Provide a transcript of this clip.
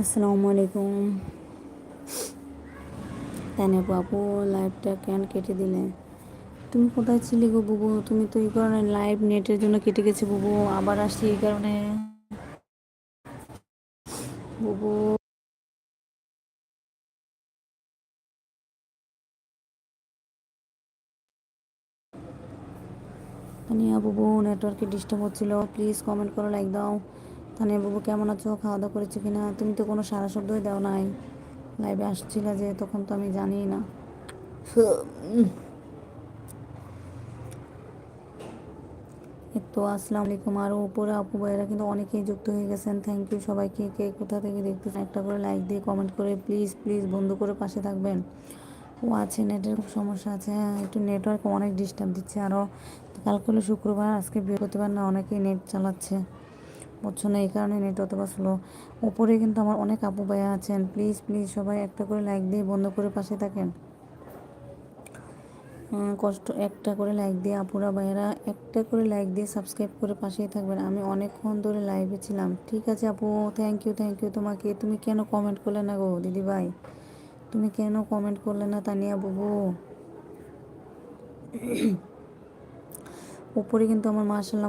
আসসালামু আলাইকুম। কেন বাবু লাইভটা কেন কেটে দিলে? তুমি কোথায় ছিলে গো বুবু? তুমি তো এই কারণে লাইভ নেটের জন্য কেটে গেছে বুবু। আবার আসছি এই কারণে। বুবু। তানিয়া বুবু নেটওয়ার্কে ডিস্টার্ব হচ্ছিল। প্লিজ কমেন্ট করো লাইক দাও। তানিয়া বাবু, কেমন আছো? খাওয়া দাওয়া করেছ কিনা তুমি তো কোনো সারা শব্দই দাও নাই। লাইভে আসছিলে যে, তখন তো আমি জানি না। তো আসসালামু আলাইকুম। আরও উপরে আপু ভাইয়েরা কিন্তু অনেকেই যুক্ত হয়ে গেছেন। থ্যাংক ইউ সবাইকে। কে কোথা থেকে দেখতেছেন? একটা করে লাইক দিয়ে কমেন্ট করে প্লিজ প্লিজ বন্ধু করে পাশে থাকবেন। ও আছে নেটের খুব সমস্যা আছে। হ্যাঁ একটু নেটওয়ার্ক অনেক ডিস্টার্ব দিচ্ছে আরও কালকে হলো শুক্রবার, আজকে বৃহস্পতিবার না, অনেকেই নেট চালাচ্ছে। বুঝছ না, এই কারণে নেট অথবা স্লো ওপরে কিন্তু আমার অনেক আপু ভাইয়া আছেন। প্লিজ প্লিজ সবাই একটা করে লাইক দিয়ে বন্ধ করে পাশে থাকেন। কষ্ট, একটা করে লাইক দিয়ে আপুরা ভাইয়েরা একটা করে লাইক দিয়ে সাবস্ক্রাইব করে পাশেই থাকবেন। আমি অনেকক্ষণ ধরে লাইভে ছিলাম। ঠিক আছে আপু থ্যাংক ইউ থ্যাংক ইউ তোমাকে। তুমি কেন কমেন্ট করলে না গো দিদি ভাই? তুমি কেন কমেন্ট করলে না তানিয়া বুবু? উপরে কিন্তু আমার মার্শাল্লাহ